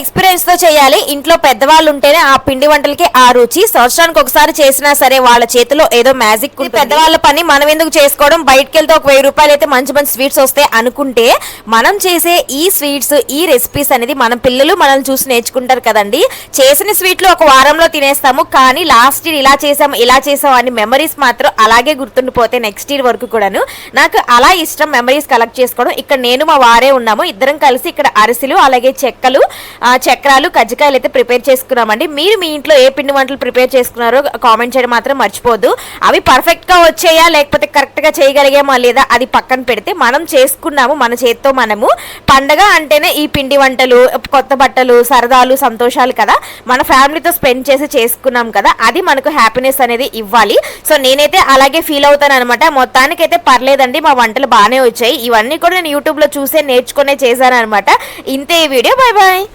ఎక్స్పీరియన్స్తో చేయాలి. ఇంట్లో పెద్దవాళ్ళు ఉంటేనే ఆ పిండి వంటలకి ఆ రుచి. సంవత్సరానికి ఒకసారి చేసినా సరే వాళ్ళ చేతిలో ఏదో మ్యాజిక్ పెద్దవాళ్ళ పని మనం ఎందుకు చేసుకోవడం? బయటకు వెళ్తే ఒక వెయ్యి రూపాయలు అయితే మంచి మంచి స్వీట్స్ వస్తాయి అనుకుంటే మనం చేసే ఈ స్వీట్స్ ఈ రెసిపీస్ అనేది మన పిల్లలు మనల్ని చూసి నేర్చుకుంటారు కదండి. చేసిన స్వీట్లు ఒక వారంలో తినేస్తాము. కానీ లాస్ట్ ఇయర్ ఇలా చేసాము ఇలా చేసాము అని మెమరీస్ మాత్రం అలాగే గుర్తుండిపోతాయి నెక్స్ట్ ఇయర్ వరకు కూడాను. నాకు అలా ఇష్టం మెమరీస్ కలెక్ట్ చేసుకోవడం. ఇక్కడ నేను మా వారే ఉన్నాము. ఇద్దరం కలిసి ఇక్కడ అరిసెలు అలాగే చెక్కలు చక్రాలు కజ్జికాయలు అయితే ప్రిపేర్ చేసుకున్నామండి. మీరు మీ ఇంట్లో ఏ పిండి వంటలు ప్రిపేర్ చేసుకున్నారో కామెంట్ చేయడం మాత్రం మర్చిపోద్దు అవి పర్ఫెక్ట్గా వచ్చాయా లేకపోతే కరెక్ట్గా చేయగలిగామా లేదా అది పక్కన పెడితే మనం చేసుకున్నాము మన చేత్తో మనము. పండగ అంటేనే ఈ పిండి వంటలు కొత్త బట్టలు సరదాలు సంతోషాలు కదా. మన ఫ్యామిలీతో స్పెండ్ చేసి చేసుకున్నాం కదా. అది మనకు హ్యాపీనెస్ అనేది ఇవ్వాలి. సో నేనైతే అలాగే ఫీల్ అవుతాను అనమాట మొత్తానికైతే పర్లేదండి మా వంటలు బాగానే వచ్చాయి. ఇవన్నీ కూడా నేను యూట్యూబ్లో చూసే నేర్చుకునే చేశాను అనమాట ఇంతే ఈ వీడియో. Bye bye.